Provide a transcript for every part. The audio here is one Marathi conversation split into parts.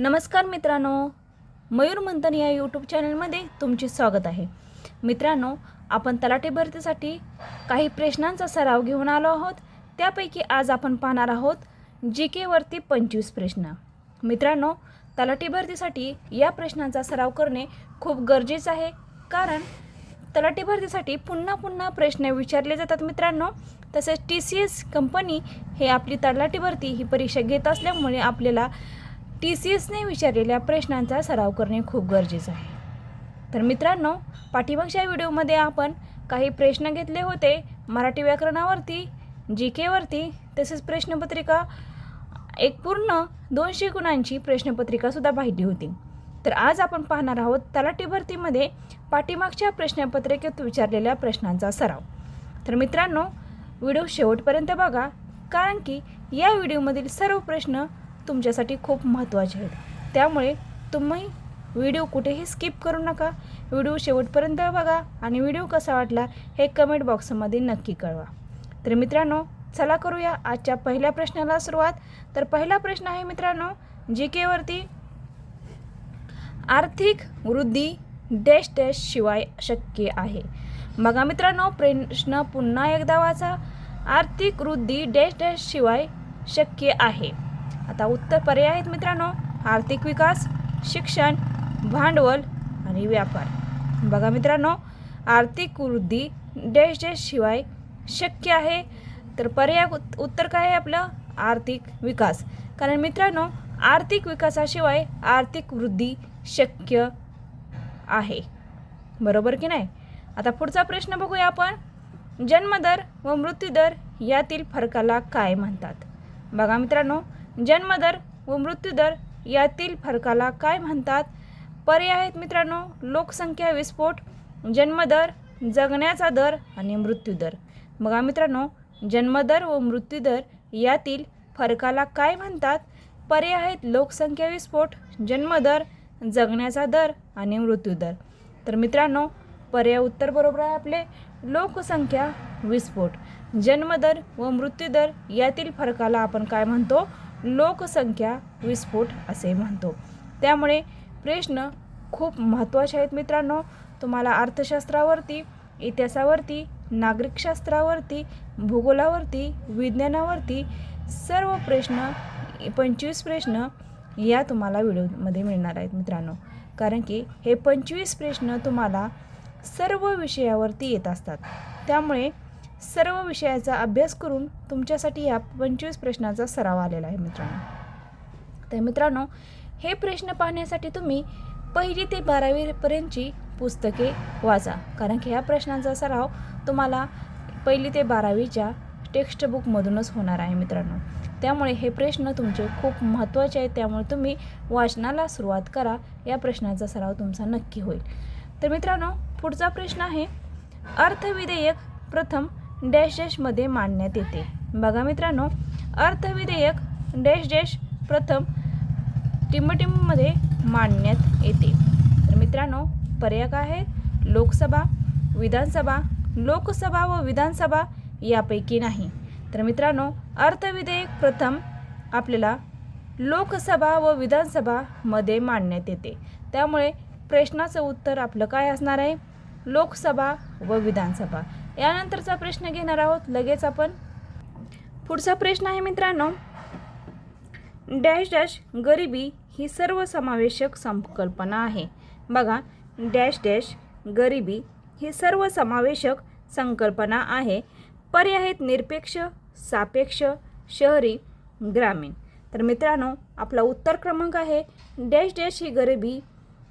नमस्कार मित्रांनो मयूर मंथन या यूट्यूब चॅनलमध्ये तुमचे स्वागत आहे. मित्रांनो आपण तलाठी भरतीसाठी काही प्रश्नांचा सराव घेऊन आलो आहोत. त्यापैकी आज आपण पाहणार आहोत जी केवरती पंचवीस प्रश्न. मित्रांनो तलाठी भरतीसाठी या प्रश्नांचा सराव करणे खूप गरजेचं आहे. कारण तलाठी भरतीसाठी पुन्हा पुन्हा प्रश्न विचारले जातात मित्रांनो. तसेच टी सी एस कंपनी हे आपली तलाठी भरती ही परीक्षा घेत असल्यामुळे आपल्याला टी सी एसने विचारलेल्या प्रश्नांचा सराव करणे खूप गरजेचं आहे. तर मित्रांनो पाठीमागच्या व्हिडिओमध्ये आपण काही प्रश्न घेतले होते मराठी व्याकरणावरती जी केवरती तसेच प्रश्नपत्रिका एक पूर्ण दोनशे गुणांची प्रश्नपत्रिकासुद्धा पाहिली होती. तर आज आपण पाहणार आहोत तलाठी भरतीमध्ये पाठीमागच्या प्रश्नपत्रिकेत विचारलेल्या प्रश्नांचा सराव. तर मित्रांनो व्हिडिओ शेवटपर्यंत बघा कारण की या व्हिडिओमधील सर्व प्रश्न तुमच्यासाठी खूप महत्त्वाचे आहेत. त्यामुळे तुम्ही व्हिडिओ कुठेही स्किप करू नका. व्हिडिओ शेवटपर्यंत बघा आणि व्हिडिओ कसा वाटला हे कमेंट बॉक्समध्ये नक्की कळवा. तर मित्रांनो चला करूया आजच्या पहिल्या प्रश्नाला सुरुवात. तर पहिला प्रश्न आहे मित्रांनो जी केवरती आर्थिक वृद्धी डॅश डॅश शिवाय शक्य आहे. बघा मित्रांनो प्रश्न पुन्हा एकदा वाचा. आर्थिक वृद्धी डॅश डॅश शिवाय शक्य आहे. आता उत्तर पर्याय आहेत मित्रांनो. आर्थिक विकास शिक्षण भांडवल आणि व्यापार. बघा मित्रांनो आर्थिक वृद्धी डॅश डॅश शिवाय शक्य आहे. तर पर्याय उत्तर काय आहे आपलं? आर्थिक विकास. कारण मित्रांनो आर्थिक विकासाशिवाय आर्थिक वृद्धी शक्य आहे. बरोबर की नाही? आता पुढचा प्रश्न बघूया आपण. जन्मदर व मृत्यूदर यातील फरकाला काय म्हणतात? बघा मित्रांनो जन्मदर व मृत्यूदर यातील फरकाला काय म्हणतात? पर्याय आहेत मित्रांनो. लोकसंख्या विस्फोट जन्मदर जगण्याचा दर आणि मृत्यूदर बघा मित्रांनो जन्मदर व मृत्यूदर यातील फरकाला काय म्हणतात? पर्याय आहेत लोकसंख्या विस्फोट जन्मदर जगण्याचा दर आणि मृत्यूदर तर मित्रांनो पर्याय उत्तर बरोबर आहे आपले. लोकसंख्या विस्फोट जन्मदर व मृत्यूदर यातील फरकाला आपण काय म्हणतो? लोकसंख्या विस्फोट असे म्हणतो. त्यामुळे प्रश्न खूप महत्त्वाचे आहेत मित्रांनो. तुम्हाला अर्थशास्त्रावरती इतिहासावरती नागरिकशास्त्रावरती भूगोलावरती विज्ञानावरती सर्व प्रश्न पंचवीस प्रश्न या तुम्हाला व्हिडिओमध्ये मिळणार आहेत मित्रांनो. कारण की हे पंचवीस प्रश्न तुम्हाला सर्व विषयावरती येत असतात. त्यामुळे सर्व विषयाचा अभ्यास करून तुमच्यासाठी या पंचवीस प्रश्नाचा सराव आलेला आहे मित्रांनो. तर मित्रांनो हे प्रश्न पाहण्यासाठी तुम्ही पहिली ते बारावीपर्यंतची पुस्तके वाचा. कारण की ह्या प्रश्नांचा सराव तुम्हाला पहिली ते बारावीच्या टेक्स्टबुकमधूनच होणार आहे मित्रांनो. त्यामुळे हे प्रश्न तुमचे खूप महत्त्वाचे आहेत. त्यामुळे तुम्ही वाचनाला सुरुवात करा. या प्रश्नाचा सराव तुमचा नक्की होईल. तर मित्रांनो पुढचा प्रश्न आहे अर्थविधेयक प्रथम डॅश डॅशमध्ये मांडण्यात येते. बघा मित्रांनो अर्थविधेयक डॅश डॅश प्रथम टिंबटिंबमध्ये मांडण्यात येते. तर मित्रांनो पर्याय काय आहेत? लोकसभा विधानसभा लोकसभा व विधानसभा यापैकी नाही. तर मित्रांनो अर्थविधेयक प्रथम आपल्याला लोकसभा व विधानसभामध्ये मांडण्यात येते. त्यामुळे प्रश्नाचं उत्तर आपलं काय असणार आहे? लोकसभा व विधानसभा. यानंतरचा प्रश्न घेणार आहोत. लगेच आपण. पुढचा प्रश्न आहे मित्रांनो. डॅश डॅश गरिबी ही सर्वसमावेशक संकल्पना आहे. बघा डॅश डॅश गरिबी ही सर्वसमावेशक संकल्पना आहे. पर्याय आहेत निरपेक्ष सापेक्ष शहरी ग्रामीण. तर मित्रांनो आपला उत्तर क्रमांक आहे. डॅश डॅश ही गरिबी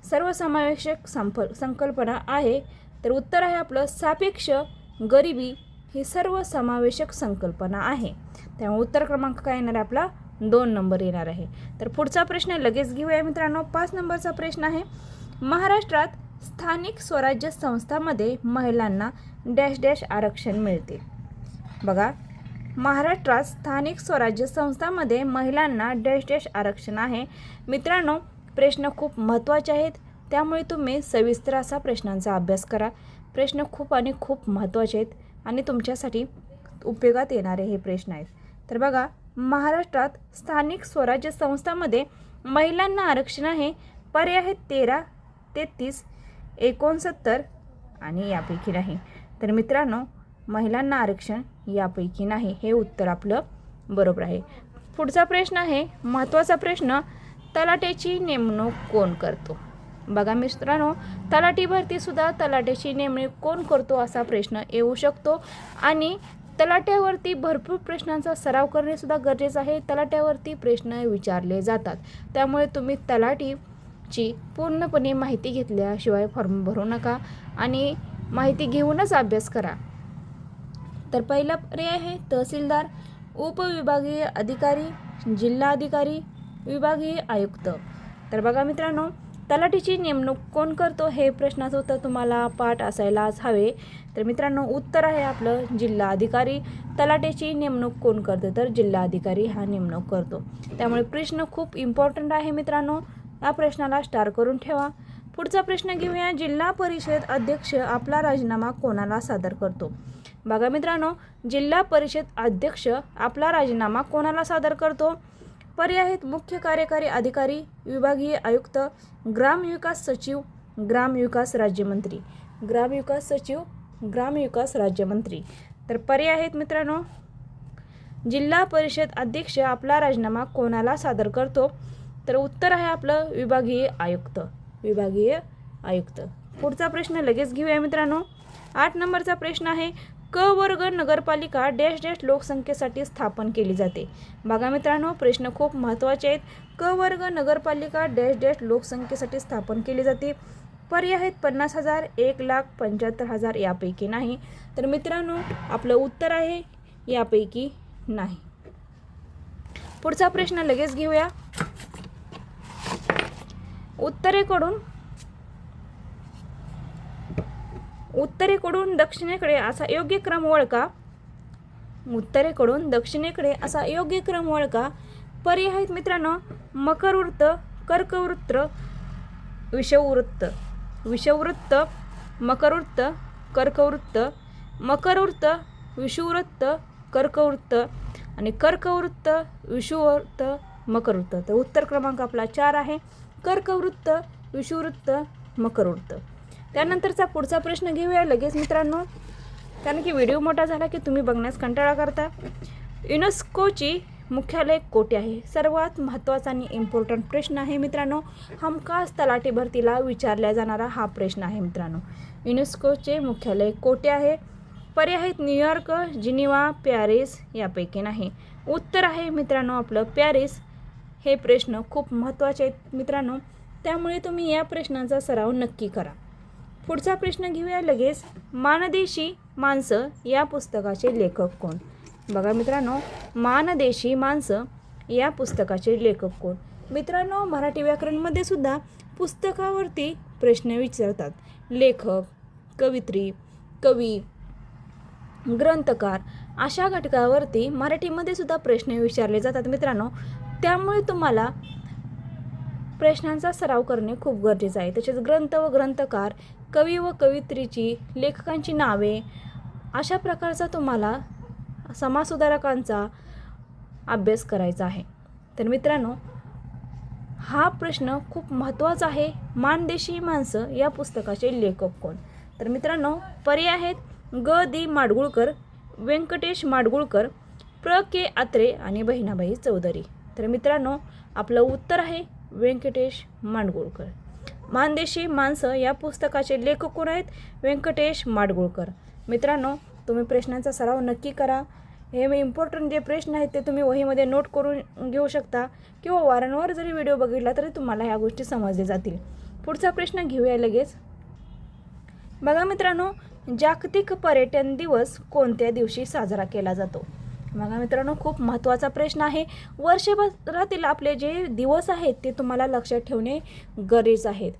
सर्वसमावेशक संप संकल्पना आहे. तर उत्तर आहे आपलं सापेक्ष गरिबी ही सर्व समावेशक संकल्पना आहे. त्यामुळे उत्तर क्रमांक काय येणार आहे आपला? दोन नंबर येणार आहे. तर पुढचा प्रश्न लगेच घेऊया मित्रांनो. पाच नंबरचा प्रश्न आहे महाराष्ट्रात स्थानिक स्वराज्य संस्थामध्ये महिलांना डॅश डॅश आरक्षण मिळते. बघा महाराष्ट्रात स्थानिक स्वराज्य संस्थामध्ये महिलांना डॅश डॅश आरक्षण आहे. मित्रांनो प्रश्न खूप महत्त्वाचे आहेत. त्यामुळे तुम्ही सविस्तर असा प्रश्नांचा अभ्यास करा. प्रश्न खूप आणि खूप महत्त्वाचे आहेत आणि तुमच्यासाठी उपयोगात येणारे हे प्रश्न आहेत. तर बघा महाराष्ट्रात स्थानिक स्वराज्य संस्थांमध्ये महिलांना आरक्षण आहे. पर्याय आहे तेरा तेहतीस एकोणसत्तर आणि यापैकी नाही. तर मित्रांनो महिलांना आरक्षण यापैकी नाही. हे उत्तर आपलं बरोबर आहे. पुढचा प्रश्न आहे महत्त्वाचा प्रश्न तलाट्याची नेमणूक कोण करतो? बघा मित्रांनो तलाठी भरतीसुद्धा तलाट्याची नेमणूक कोण करतो असा प्रश्न येऊ शकतो. आणि तलाट्यावरती भरपूर प्रश्नांचा सराव करणेसुद्धा गरजेचं आहे. तलाट्यावरती प्रश्न विचारले जातात. त्यामुळे तुम्ही तलाठीची पूर्णपणे माहिती घेतल्याशिवाय फॉर्म भरू नका आणि माहिती घेऊनच अभ्यास करा. तर पहिला पर्याय आहे तहसीलदार उपविभागीय अधिकारी जिल्हा अधिकारी विभागीय आयुक्त. तर बघा मित्रांनो तलाठीची नेमणूक कोण करतो हे प्रश्नाचं उत्तर तुम्हाला पाठ असायलाच हवे. तर मित्रांनो उत्तर आहे आपलं जिल्हा अधिकारी. तलाठीची नेमणूक कोण करतो? तर जिल्हा अधिकारी हा नेमणूक करतो. त्यामुळे प्रश्न खूप इम्पॉर्टंट आहे मित्रांनो. या प्रश्नाला स्टार करून ठेवा. पुढचा प्रश्न घेऊया. जिल्हा परिषद अध्यक्ष आपला राजीनामा कोणाला सादर करतो? बघा मित्रांनो जिल्हा परिषद अध्यक्ष आपला राजीनामा कोणाला सादर करतो? पर्याय आहेत मुख्य कार्यकारी अधिकारी विभागीय आयुक्त ग्रामविकास सचिव ग्रामविकास राज्यमंत्री. ग्रामविकास सचिव ग्रामविकास राज्यमंत्री. तर पर्याय आहेत मित्रांनो जिल्हा परिषद अध्यक्ष आपला राजीनामा कोणाला सादर करतो? तर उत्तर आहे आपलं विभागीय आयुक्त. विभागीय आयुक्त. पुढचा प्रश्न लगेच घेऊया मित्रांनो. आठ नंबरचा प्रश्न आहे क वर्ग नगरपालिका डॅश डॅश लोकसंख्येसाठी स्थापन केली जाते. बघा मित्रांनो प्रश्न खूप महत्त्वाचे आहेत. क वर्ग नगरपालिका डॅश डॅश लोकसंख्येसाठी स्थापन केली जाते. पर्याय आहेत पन्नास हजार एक लाख पंच्याहत्तर हजार यापैकी नाही. तर मित्रांनो आपलं उत्तर आहे यापैकी नाही. पुढचा प्रश्न लगेच घेऊया. उत्तरेकडून उत्तरेकडून दक्षिणेकडे असा योग्य क्रम ओळखा. उत्तरेकडून दक्षिणेकडे असा योग्य क्रम ओळखा. पर्याय आहेत मित्रांनो मकरवृत्त कर्कवृत्त विषववृत्त विषववृत्त मकरवृत्त कर्कवृत्त. मकरवृत्त विषुवृत्त कर्कवृत्त. आणि कर्कवृत्त विषुवृत्त मकरवृत्त. तर उत्तर क्रमांक आपला चार आहे. कर्कवृत्त विषुववृत्त मकरवृत्त. त्यानंतरचा पुढचा प्रश्न घेऊया लगेच मित्रांनो. कारण की व्हिडिओ मोठा झाला की तुम्ही बघण्यास कंटाळा करता. युनेस्कोची मुख्यालय कोठे आहे? सर्वात महत्त्वाचा आणि इम्पॉर्टंट प्रश्न आहे मित्रांनो. हमखास तलाठी भरतीला विचारला जाणारा हा प्रश्न आहे मित्रांनो. युनेस्कोचे मुख्यालय कोठे आहे? पर्याय आहेत न्यूयॉर्क जिनिवा पॅरिस यापैकी नाही. उत्तर आहे मित्रांनो आपलं पॅरिस. हे प्रश्न खूप महत्त्वाचे आहेत मित्रांनो. त्यामुळे तुम्ही या प्रश्नांचा सराव नक्की करा. पुढचा प्रश्न घेऊया लगेच. मानदेशी माणसं या पुस्तकाचे लेखक कोण? बघा मित्रांनो मानदेशी माणसं या पुस्तकाचे लेखक कोण? मित्रांनो मराठी व्याकरणमध्ये सुद्धा पुस्तकावरती प्रश्न विचारतात. लेखक कवित्री कवी ग्रंथकार अशा घटकावरती मराठीमध्ये सुद्धा प्रश्न विचारले जातात मित्रांनो. त्यामुळे तुम्हाला प्रश्नांचा सराव करणे खूप गरजेचं आहे. तसेच ग्रंथ व ग्रंथकार कवी व कवित्रीची लेखकांची नावे अशा प्रकारचा तुम्हाला समाजसुधारकांचा अभ्यास करायचा आहे. तर मित्रांनो हा प्रश्न खूप महत्त्वाचा आहे. मानदेशी माणसं या पुस्तकाचे लेखक कोण? तर मित्रांनो पर्याय आहेत ग. दी. माडगुळकर व्यंकटेश माडगुळकर प्र. के. आत्रे आणि बहिणाबाई चौधरी. तर मित्रांनो आपलं उत्तर आहे व्यंकटेश माडगुळकर. मानदेशी माणसं या पुस्तकाचे लेखक कोण आहेत? व्यंकटेश माडगुळकर. मित्रांनो तुम्ही प्रश्नांचा सराव नक्की करा. हे मी इम्पॉर्टंट जे प्रश्न आहेत ते तुम्ही वहीमध्ये नोट करून घेऊ शकता किंवा वारंवार जरी व्हिडिओ बघितला तरी तुम्हाला ह्या गोष्टी समजल्या जातील. पुढचा प्रश्न घेऊया लगेच. बघा मित्रांनो जागतिक पर्यटन दिवस कोणत्या दिवशी साजरा केला जातो? बघा मित्रांनो खूप महत्त्वाचा प्रश्न आहे. वर्षभरातील आपले जे दिवस आहेत ते तुम्हाला लक्षात ठेवणे गरजेचं आहेत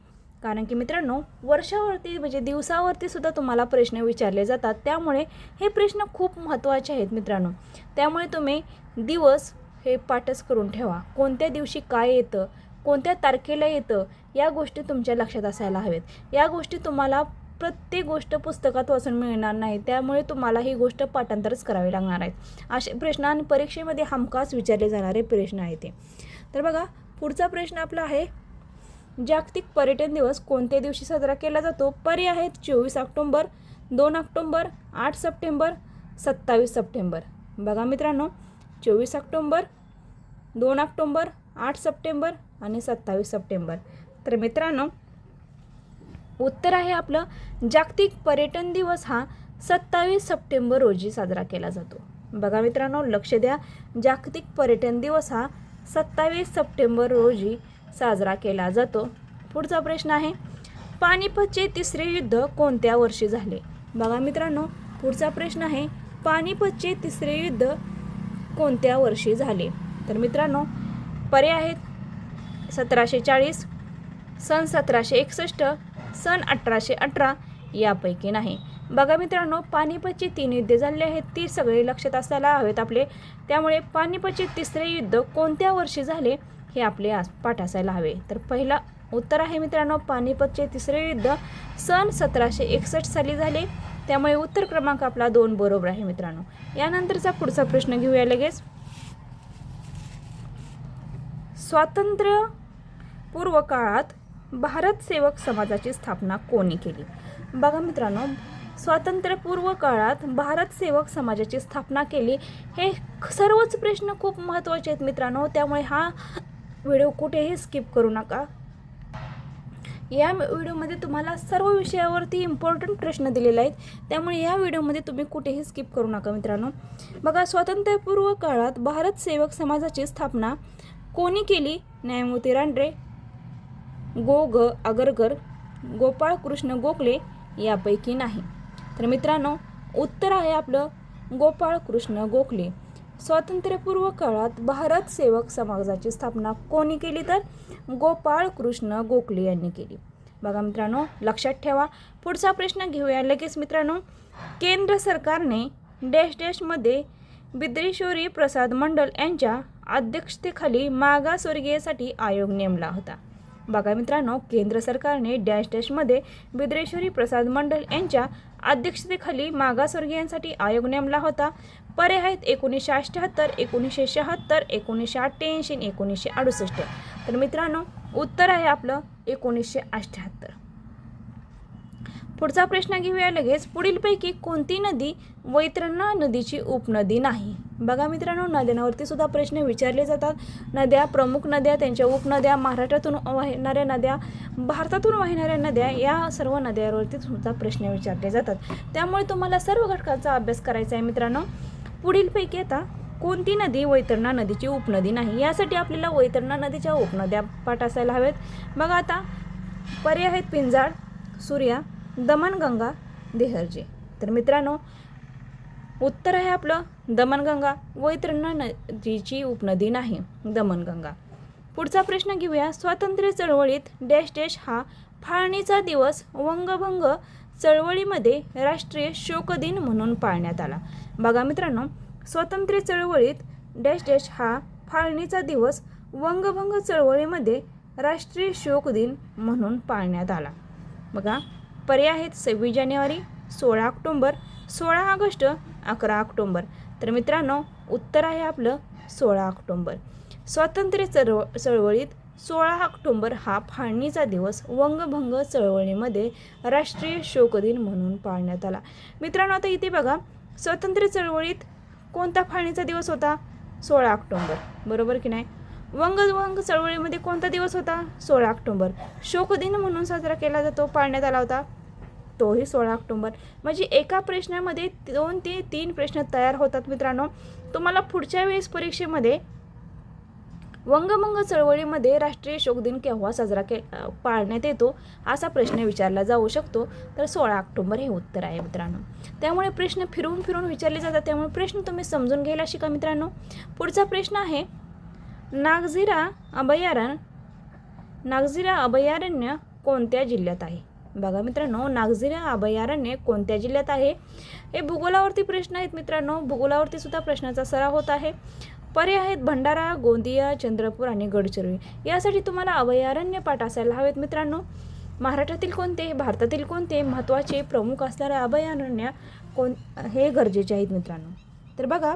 कारण की मित्रांनो वर्षावरती म्हणजे दिवसावरती सुद्धा तुम्हाला प्रश्न विचारले जातात. त्यामुळे हे प्रश्न खूप महत्त्वाचे आहेत मित्रांनो. त्यामुळे तुम्ही दिवस हे पाठच करून ठेवा. कोणत्या दिवशी काय येतं कोणत्या तारखेला येतं या गोष्टी तुमच्या लक्षात असायला हवेत या गोष्टी तुम्हाला प्रत्येक गोष्ट पुस्तकात वाचून मिळणार नाही. त्यामुळे तुम्हाला ही गोष्ट पाठांतरच करावी लागणार आहेत असे प्रश्न आणि परीक्षेमध्ये हमखास विचारले जाणारे प्रश्न आहेत ते. तर बघा पुढचा प्रश्न आपला आहे जागतिक पर्यटन दिवस कोणत्या दिवशी साजरा केला जातो? पर्याय आहेत चोवीस ऑक्टोंबर दोन ऑक्टोंबर आठ सप्टेंबर सत्तावीस सप्टेंबर. बघा मित्रांनो चोवीस ऑक्टोंबर दोन ऑक्टोंबर आठ सप्टेंबर आणि सत्तावीस सप्टेंबर. तर मित्रांनो उत्तर आहे आपलं जागतिक पर्यटन दिवस हा सत्तावीस सप्टेंबर रोजी साजरा केला जातो. बघा मित्रांनो लक्ष द्या जागतिक पर्यटन दिवस हा सत्तावीस सप्टेंबर रोजी साजरा केला जातो. पुढचा प्रश्न आहे पानिपतचे तिसरे युद्ध कोणत्या वर्षी झाले? बघा मित्रांनो पुढचा प्रश्न आहे पानिपतचे तिसरे युद्ध कोणत्या वर्षी झाले? तर मित्रांनो पर्याय आहेत सतराशे चाळीस सन सतराशे एकसष्ट सन अठराशे अठरा यापैकी नाही. बघा मित्रांनो पानिपतचे तीन युद्धे झाले आहेत ती सगळे लक्षात असायला हवेत आपले. त्यामुळे पानिपतचे तिसरे युद्ध कोणत्या वर्षी झाले हे आपले आज पाठ असायला हवे. तर पहिला उत्तर आहे मित्रांनो पानिपतचे तिसरे युद्ध सन सतराशे एकसष्ट साली झाले. त्यामुळे उत्तर क्रमांक आपला दोन बरोबर आहे मित्रांनो. यानंतरचा पुढचा प्रश्न घेऊया लगेच. स्वातंत्र्य पूर्व काळात भारत सेवक समाजाची स्थापना कोणी केली? बघा मित्रांनो स्वातंत्र्यपूर्व काळात भारत सेवक समाजाची स्थापना केली हे सर्वच प्रश्न खूप महत्त्वाचे आहेत मित्रांनो. त्यामुळे हा व्हिडिओ कुठेही स्किप करू नका. या व्हिडिओमध्ये तुम्हाला सर्व विषयावरती इम्पॉर्टंट प्रश्न दिलेले आहेत. त्यामुळे या व्हिडिओमध्ये तुम्ही कुठेही स्किप करू नका मित्रांनो. बघा स्वातंत्र्यपूर्व काळात भारत सेवक समाजाची स्थापना कोणी केली? न्यायमूर्ती रांड्रे गो ग आगरकर गोपाळ कृष्ण गोखले यापैकी नाही. तर मित्रांनो उत्तर आहे आपलं गोपाळ कृष्ण गोखले. स्वातंत्र्यपूर्व काळात भारत सेवक समाजाची स्थापना कोणी केली तर? गोपाळ कृष्ण गोखले यांनी केली. बघा मित्रांनो लक्षात ठेवा. पुढचा प्रश्न घेऊया. लगेच मित्रांनो केंद्र सरकारने डॅश डॅशमध्ये बिद्रेश्वरी प्रसाद मंडल यांच्या अध्यक्षतेखाली मागासवर्गीयसाठी आयोग नेमला होता. बघा मित्रांनो केंद्र सरकारने डॅश डॅशमध्ये बिद्रेश्वरी प्रसाद मंडल यांच्या अध्यक्षतेखाली मागासवर्गीयांसाठी आयोग नेमला होता. पर्याय आहेत एकोणीसशे अठ्ठ्याहत्तर एकोणीसशे शहात्तर एकोणीसशे अठ्ठ्याऐंशी एकोणीसशे अडुसष्ट. तर मित्रांनो उत्तर आहे आपलं एकोणीसशे अठ्ठ्याहत्तर पुढचा प्रश्न घेऊया लगेच. पुढीलपैकी कोणती नदी वैतरणा नदीची उपनदी नाही? बघा मित्रांनो नद्यांवरती सुद्धा प्रश्न विचारले जातात. नद्या प्रमुख नद्या त्यांच्या उपनद्या महाराष्ट्रातून वाहणाऱ्या नद्या भारतातून वाहणाऱ्या नद्या या सर्व नद्यांवरती सुद्धा प्रश्न विचारले जातात. त्यामुळे तुम्हाला सर्व घटकांचा अभ्यास करायचा आहे मित्रांनो. पुढीलपैकी आता कोणती नदी वैतरणा नदीची उपनदी नाही? यासाठी आपल्याला वैतरणा नदीच्या उपनद्या पाठ असायला हवेत. बघा आता पर्याय आहेत पिंजाळ सूर्या दमनगंगा देहरजी. तर मित्रांनो उत्तर आहे आपलं दमनगंगा. वैतरणा नदीची उपनदी नाही दमनगंगा. पुढचा प्रश्न घेऊया. स्वातंत्र्य चळवळीत डॅश डॅश हा फाळणीचा दिवस वंगभंग चळवळीमध्ये राष्ट्रीय शोक दिन म्हणून पाळण्यात आला. बघा मित्रांनो स्वातंत्र्य चळवळीत डॅश डॅश हा फाळणीचा दिवस वंगभंग चळवळीमध्ये राष्ट्रीय शोक दिन म्हणून पाळण्यात आला. बघा पर्याय आहेत सव्वीस जानेवारी सोळा ऑक्टोंबर सोळा ऑगस्ट अकरा ऑक्टोंबर. तर मित्रांनो उत्तर आहे आपलं सोळा ऑक्टोंबर. स्वातंत्र्य चळव चळवळीत सोळा ऑक्टोंबर हा फाळणीचा दिवस वंगभंग चळवळीमध्ये राष्ट्रीय शोक दिन म्हणून पाळण्यात आला. मित्रांनो आता इथे बघा स्वातंत्र्य चळवळीत कोणता फाळणीचा दिवस होता? सोळा ऑक्टोंबर. बरोबर की नाही? वंगभंग चळवळीमध्ये कोणता दिवस होता? सोळा ऑक्टोंबर. शोक दिन म्हणून साजरा केला जातो पाळण्यात आला होता. तोही सोळा ऑक्टोंबर. म्हणजे एका प्रश्नामध्ये दोन ते तीन प्रश्न तयार होतात मित्रांनो. तुम्हाला पुढच्या वेळेस परीक्षेमध्ये वंगभंग चळवळीमध्ये राष्ट्रीय शोक दिन केव्हा साजरा के पाळण्यात येतो असा प्रश्न विचारला जाऊ शकतो. तर सोळा ऑक्टोंबर हे उत्तर आहे मित्रांनो. त्यामुळे प्रश्न फिरवून फिरून विचारले जातात. त्यामुळे प्रश्न तुम्ही समजून घ्यायला शिका मित्रांनो. पुढचा प्रश्न आहे नागझिरा अभयारण्य नागझिरा अभयारण्य कोणत्या जिल्ह्यात आहे? बघा मित्रांनो नागझिरा अभयारण्य कोणत्या जिल्ह्यात आहे? हे भूगोलावरती प्रश्न आहेत मित्रांनो. भूगोलावरती सुद्धा प्रश्नाचा सराव होत आहे. पर्याय आहेत भंडारा गोंदिया चंद्रपूर आणि गडचिरोली. यासाठी तुम्हाला अभयारण्य पाठ असायला हवेत मित्रांनो. महाराष्ट्रातील कोणते भारतातील कोणते महत्त्वाचे प्रमुख असणारे अभयारण्य कोण हे गरजेचे आहेत मित्रांनो. तर बघा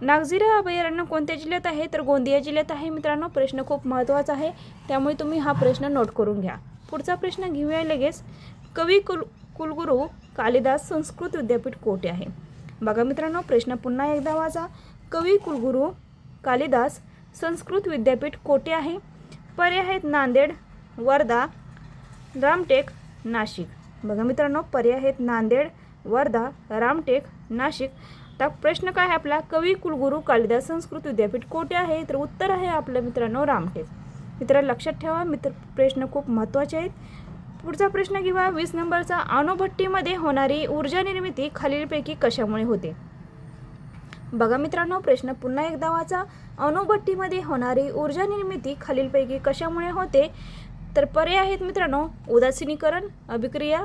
नागझिरा अभयारण्य कोणत्या जिल्ह्यात आहे? तर गोंदिया जिल्ह्यात आहे मित्रांनो. प्रश्न खूप महत्त्वाचा आहे. त्यामुळे तुम्ही हा प्रश्न नोट करून घ्या. पुढचा प्रश्न घेऊया लगेच. कवी कुल कुलगुरू कालिदास संस्कृत विद्यापीठ कोठे आहे? बघा मित्रांनो प्रश्न पुन्हा एकदा वाचा. कवी कुलगुरू कालिदास संस्कृत विद्यापीठ कोठे आहे? पर्याय आहेत नांदेड वर्धा रामटेक नाशिक. बघा मित्रांनो पर्याय आहेत नांदेड वर्धा रामटेक नाशिक. आता प्रश्न काय आहे आपला? कवी कुलगुरू कालिदास संस्कृत विद्यापीठ कोठे आहे? तर उत्तर आहे आपलं मित्रांनो रामटेक. मित्र लक्षात ठेवा मित्र प्रश्न खूप महत्त्वाचे आहेत. पुढचा प्रश्न किंवा वीस नंबरचा अणुभट्टीमध्ये होणारी ऊर्जा निर्मिती खालीलपैकी कशामुळे होते? बघा मित्रांनो प्रश्न पुन्हा एकदा वाचा. अणुभट्टीमध्ये होणारी ऊर्जा निर्मिती खालीलपैकी कशामुळे होते? तर पर्याय आहेत मित्रांनो उदासीनीकरण अभिक्रिया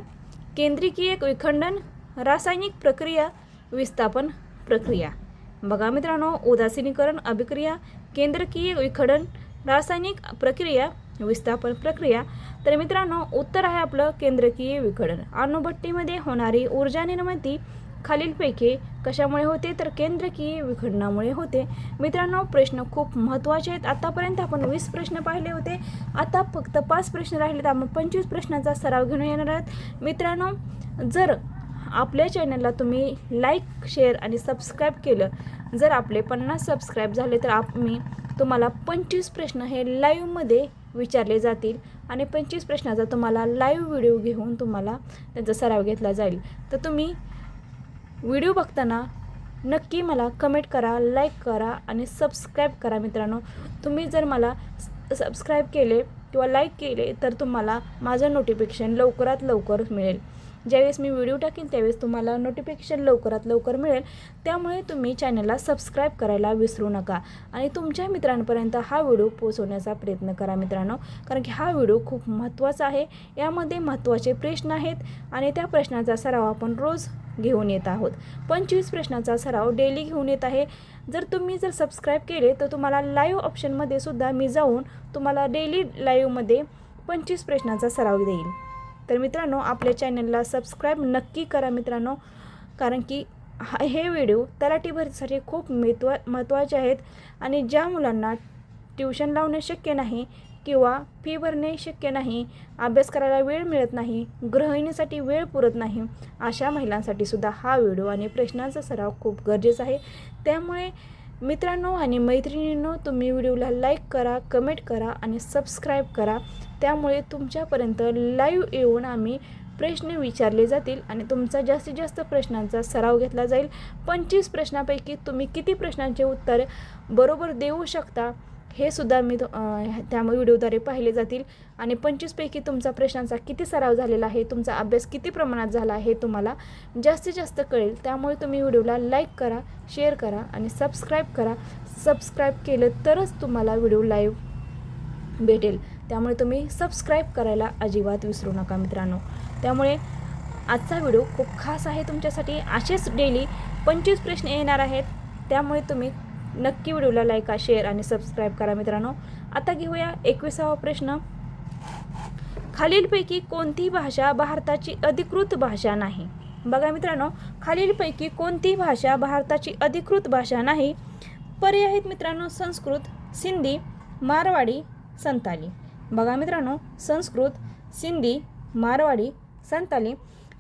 केंद्रिकीय विखंडन रासायनिक प्रक्रिया विस्थापन प्रक्रिया. बघा मित्रांनो उदासीनीकरण अभिक्रिया केंद्रकीय विखंडन रासायनिक प्रक्रिया विस्थापन प्रक्रिया. तर मित्रांनो उत्तर आहे आपलं केंद्रकीय विघटन. अणुभट्टीमध्ये होणारी ऊर्जा निर्मिती खालीलपैकी कशामुळे होते? तर केंद्रकीय विखंडनामुळे होते. मित्रांनो प्रश्न खूप महत्त्वाचे आहेत. आतापर्यंत आपण वीस प्रश्न पाहिले होते. आता फक्त पाच प्रश्न राहिले तर आपण पंचवीस प्रश्नांचा सराव घेऊन येणार आहोत. मित्रांनो जर आपल्या चॅनलला तुम्ही लाईक शेअर आणि सबस्क्राईब केलं. जर आपले पन्नास सबस्क्राईब झाले तर आम्ही तुम्हाला पंचवीस प्रश्न हे लाईव्हमध्ये विचारले जातील आणि पंचवीस प्रश्नाचा तुम्हाला लाईव्ह व्हिडिओ घेऊन तुम्हाला त्यांचा सराव घेतला जाईल. तर तुम्ही व्हिडिओ बघताना नक्की मला कमेंट करा लाईक करा आणि सबस्क्राईब करा मित्रांनो. तुम्ही जर मला सबस्क्राईब केले किंवा लाईक केले तर तुम्हाला माझं नोटिफिकेशन लवकरात लवकर मिळेल. ज्यावेळेस मी व्हिडिओ टाकीन त्यावेळेस तुम्हाला नोटिफिकेशन लवकरात लवकर मिळेल. त्यामुळे तुम्ही चॅनलला सबस्क्राईब करायला विसरू नका. आणि तुमच्या मित्रांपर्यंत हा व्हिडिओ पोचवण्याचा प्रयत्न करा मित्रांनो. कारण की हा व्हिडिओ खूप महत्त्वाचा आहे. यामध्ये महत्त्वाचे प्रश्न आहेत आणि त्या प्रश्नाचा सराव आपण रोज घेऊन येत आहोत. पंचवीस प्रश्नाचा सराव डेली घेऊन येत आहे. जर तुम्ही जर सबस्क्राईब केले तर तुम्हाला लाईव्ह ऑप्शनमध्ये सुद्धा मी जाऊन तुम्हाला डेली लाईव्हमध्ये पंचवीस प्रश्नाचा सराव देईल. तर मित्रांनो आपल्या चॅनलला सबस्क्राईब नक्की करा मित्रांनो. कारण की हा हे व्हिडिओ तलाठी भरतीसाठी खूप महत्त्व महत्त्वाचे आहेत. आणि ज्या मुलांना ट्युशन लावणे शक्य नाही किंवा फी भरणे शक्य नाही अभ्यास करायला वेळ मिळत नाही गृहिणीसाठी वेळ पुरत नाही अशा महिलांसाठी सुद्धा हा व्हिडिओ आणि प्रश्नांचा सराव खूप गरजेचा आहे. त्यामुळे मित्रांनो आणि मैत्रिणींनो तुम्ही व्हिडिओला लाईक करा कमेंट करा आणि सबस्क्राईब करा. त्यामुळे तुमच्यापर्यंत लाईव्ह येऊन आम्ही प्रश्न विचारले जातील आणि तुमचा जास्तीत जास्त प्रश्नांचा सराव घेतला जाईल. पंचवीस प्रश्नापैकी तुम्ही किती प्रश्नांचे उत्तर बरोबर देऊ शकता? हे सुद्धा मी तो- त्यामुळे व्हिडिओद्वारे पाहिले जातील. आणि पंचवीसपैकी तुमचा प्रश्नांचा किती सराव झालेला आहे तुमचा अभ्यास किती प्रमाणात झाला आहे तुम्हाला जास्तीत जास्त कळेल. त्यामुळे तुम्ही व्हिडिओला लाईक करा शेअर करा आणि सबस्क्राईब करा. सबस्क्राईब केलं तरच तुम्हाला व्हिडिओ लाईव्ह भेटेल. त्यामुळे तुम्ही सबस्क्राईब करायला अजिबात विसरू नका मित्रांनो. त्यामुळे आजचा व्हिडिओ खूप खास आहे तुमच्यासाठी. असेच डेली पंचवीस प्रश्न येणार आहेत. त्यामुळे तुम्ही नक्की व्हिडिओला लाईक शेअर आणि सबस्क्राईब करा मित्रांनो. आता घेऊया एकविसावा प्रश्न. खालीलपैकी कोणती भाषा भारताची अधिकृत भाषा नाही? बघा मित्रांनो खालीलपैकी कोणती भाषा भारताची अधिकृत भाषा नाही? पर्याय आहेत मित्रांनो संस्कृत सिंधी मारवाडी संताली. बघा मित्रांनो संस्कृत सिंधी मारवाडी संताली.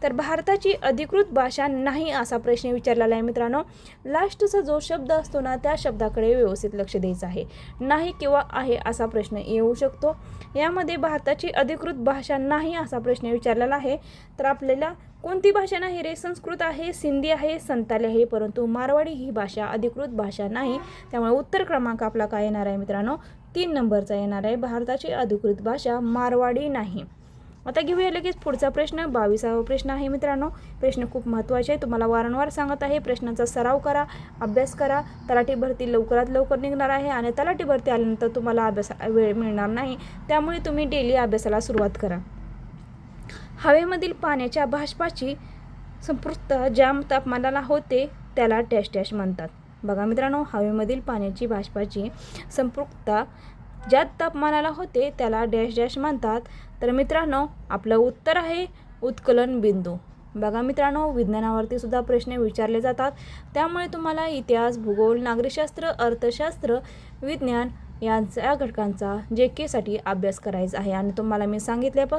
तर भारताची अधिकृत भाषा नाही असा प्रश्न विचारलेला आहे मित्रांनो. लास्टचा जो शब्द असतो ना त्या शब्दाकडे व्यवस्थित लक्ष द्यायचं आहे. नाही किंवा आहे असा प्रश्न येऊ शकतो. यामध्ये भारताची अधिकृत भाषा नाही असा प्रश्न विचारलेला आहे. तर आपल्याला कोणती भाषा नाही रे? संस्कृत आहे सिंधी आहे संताली आहे परंतु मारवाडी ही भाषा अधिकृत भाषा नाही. त्यामुळे उत्तर क्रमांक आपला काय येणार आहे मित्रांनो? तीन नंबरचा येणार आहे. भारताची अधिकृत भाषा मारवाडी नाही. आता घेऊया लगेच पुढचा प्रश्न. बावीसावा प्रश्न आहे मित्रांनो. प्रश्न खूप महत्त्वाचे आहे. तुम्हाला वारंवार सांगत आहे. प्रश्नाचा सराव करा अभ्यास करा. तलाठी भरती लवकरात लवकर निघणार आहे आणि तलाठी भरती आल्यानंतर तुम्हाला अभ्यास वेळ मिळणार नाही. त्यामुळे तुम्ही डेली अभ्यासाला सुरुवात करा. हवेमधील पाण्याच्या भाष्पाची संपृक्तता ज्या तापमानाला होते त्याला टॅश टॅश म्हणतात. बघा मित्रांनो हवेमधील पाण्याची भाष्पाची संपृक्तता ज्या तापमानाला होते त्याला डॅश डॅश म्हणतात. तर मित्रांनो आपलं उत्तर आहे उत्कलन बिंदू. बघा मित्रांनो विज्ञानावरती सुद्धा प्रश्न विचारले जातात. त्यामुळे तुम्हाला इतिहास भूगोल नागरिकशास्त्र अर्थशास्त्र विज्ञान यांच्या घटकांचा जे केसाठी अभ्यास करायचा आहे. आणि तुम्हाला मी सांगितल्या प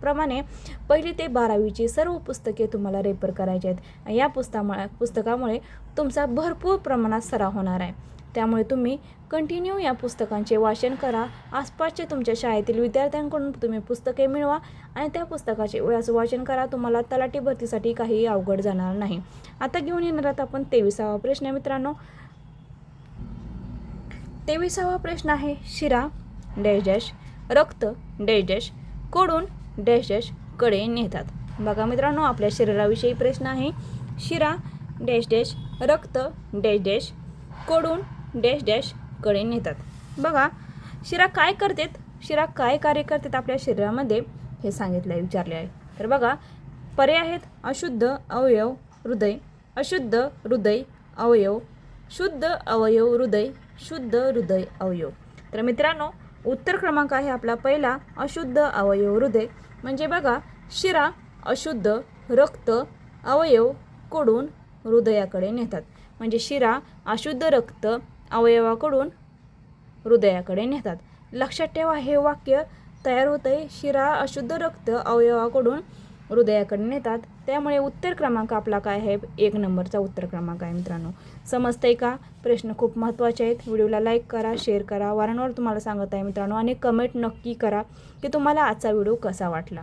प्रमाणे पहिली ते बारावीची सर्व पुस्तके तुम्हाला रेफर करायची आहेत. या पुस्तामुळे पुस्तकामुळे तुमचा भरपूर प्रमाणात सराव होणार आहे. त्यामुळे तुम्ही कंटिन्यू या पुस्तकांचे वाचन करा. आसपासच्या तुमच्या शाळेतील विद्यार्थ्यांकडून तुम्ही पुस्तके मिळवा आणि त्या पुस्तकाचे वयाचं वाचन करा. तुम्हाला तलाठी भरतीसाठी काही अवघड जाणार नाही. आता घेऊन येणार आहोत आपण तेविसावा प्रश्न मित्रांनो. तेविसावा प्रश्न आहे शिरा डॅश डॅश रक्त डॅश डॅश कोडून डॅश डॅशकडे नेतात. बघा मित्रांनो आपल्या शरीराविषयी प्रश्न आहे शिरा डॅश डॅश रक्त डॅश डॅश कोडून डॅश डॅशकडे नेतात. बघा शिरा काय करतात? शिरा काय कार्य करतात आपल्या शरीरामध्ये? हे सांगितलं आहे विचारले आहे तर बघा पर्याय आहेत अशुद्ध अवयव हृदय. अशुद्ध हृदय अवयव. शुद्ध अवयव हृदय. शुद्ध हृदय अवयव. तर मित्रांनो उत्तर क्रमांक आहे आपला पहिला अशुद्ध अवयव हृदय. म्हणजे बघा शिरा अशुद्ध रक्त अवयवकडून हृदयाकडे नेतात. म्हणजे शिरा अशुद्ध रक्त अवयवाकडून हृदयाकडे नेतात. लक्षात ठेवा हे वाक्य तयार होतं आहे शिरा अशुद्ध रक्त अवयवाकडून हृदयाकडे नेतात. त्यामुळे उत्तर क्रमांक आपला काय आहे? एक नंबरचा उत्तर क्रमांक आहे मित्रांनो. समजतंय का? प्रश्न खूप महत्त्वाचे आहेत. व्हिडिओला लाईक करा शेअर करा. वारंवार तुम्हाला सांगत आहे मित्रांनो. आणि कमेंट नक्की करा की तुम्हाला आजचा व्हिडिओ कसा वाटला?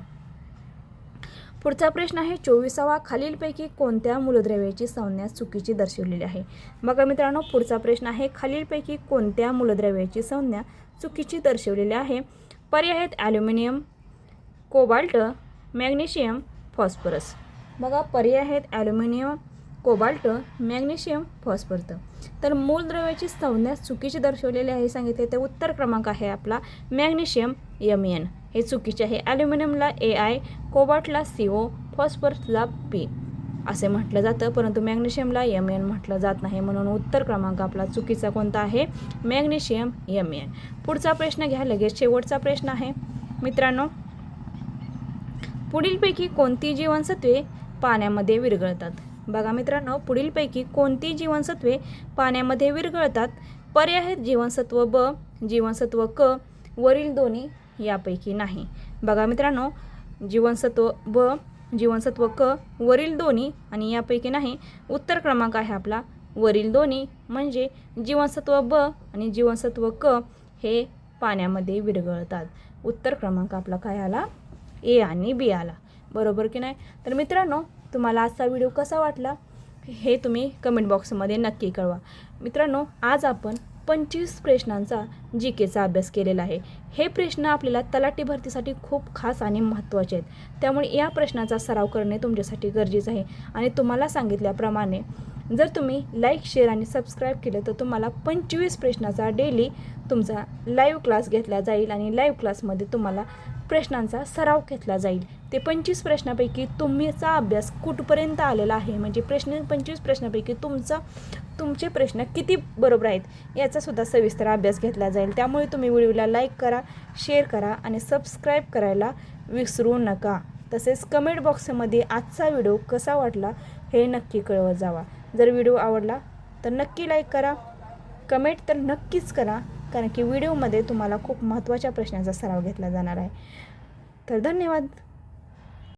पुढचा प्रश्न आहे चोवीसावा खालीलपैकी कोणत्या मूलद्रव्याची संज्ञा चुकीची दर्शवलेली आहे? बघा मित्रांनो पुढचा प्रश्न आहे खालीलपैकी कोणत्या मूलद्रव्याची संज्ञा चुकीची दर्शवलेली आहे? पर्याय आहेत ॲल्युमिनियम कोबाल्ट मॅग्नेशियम फॉस्फरस. बघा पर्याय आहेत ॲल्युमिनियम कोबाल्ट मॅग्नेशियम फॉस्फरस. तर मूलद्रव्याची संज्ञा चुकीची दर्शवलेली आहे सांगितले ते उत्तर क्रमांक आहे आपला मॅग्नेशियम एम एन हे चुकीचे आहे. ॲल्युमिनियमला ए आय कोबाल्टला सी ओ फॉस्फरसला पी असे म्हटलं जातं परंतु मॅग्नेशियमला एम एन म्हटलं जात नाही. म्हणून उत्तर क्रमांक आपला चुकीचा कोणता आहे? मॅग्नेशियम एम एन पुढचा प्रश्न घ्या लगेच शेवटचा प्रश्न आहे. मित्रांनो पुढीलपैकी कोणती जीवनसत्वे पाण्यामध्ये विरघळतात? बघा मित्रांनो पुढीलपैकी कोणती जीवनसत्वे पाण्यामध्ये विरघळतात? पर्याय आहेत जीवनसत्व ब जीवनसत्व क वरील दोन्ही यापैकी नाही. बघा मित्रांनो जीवनसत्व ब जीवनसत्व क वरील दोन्ही आणि यापैकी नाही. उत्तर क्रमांक आहे आपला वरील दोन्ही म्हणजे जीवनसत्व ब आणि जीवनसत्व क हे पाण्यामध्ये विरघळतात. उत्तर क्रमांक आपला काय आला? ए आणि बी आला. बरोबर की नाही? तर मित्रांनो तुम्हाला आजचा व्हिडिओ कसा वाटला हे तुम्ही कमेंट बॉक्समध्ये नक्की कळवा. मित्रांनो आज आपण पंचवीस प्रश्नांचा जी केचा अभ्यास केलेला आहे. हे प्रश्न आपल्याला तलाठी भरतीसाठी खूप खास आणि महत्त्वाचे आहेत. त्यामुळे या प्रश्नाचा सराव करणे तुमच्यासाठी गरजेचं आहे. आणि तुम्हाला सांगितल्याप्रमाणे जर तुम्ही लाईक शेअर आणि सबस्क्राईब केलं तर तुम्हाला पंचवीस प्रश्नाचा डेली तुमचा लाईव्ह क्लास घेतला जाईल आणि लाईव्ह क्लासमध्ये तुम्हाला प्रश्नांचा सराव घेतला जाईल. ते पंचवीस प्रश्नापैकी तुम्हीचा अभ्यास कुठपर्यंत आलेला आहे? म्हणजे प्रश्न पंचवीस प्रश्नापैकी तुमचा तुमचे प्रश्न किती बरोबर आहेत? याचासुद्धा सविस्तर अभ्यास घेतला जाईल. त्यामुळे तुम्ही व्हिडिओला लाईक करा शेअर करा आणि सबस्क्राईब करायला विसरू नका. तसेच कमेंट बॉक्समध्ये आजचा व्हिडिओ कसा वाटला हे नक्की कळवत जावा. जर व्हिडिओ आवडला तर नक्की लाईक करा. कमेंट तर नक्कीच करा. कारण की व्हिडिओमध्ये तुम्हाला खूप महत्त्वाच्या प्रश्नांचा सराव घेतला जाणार आहे. तर धन्यवाद.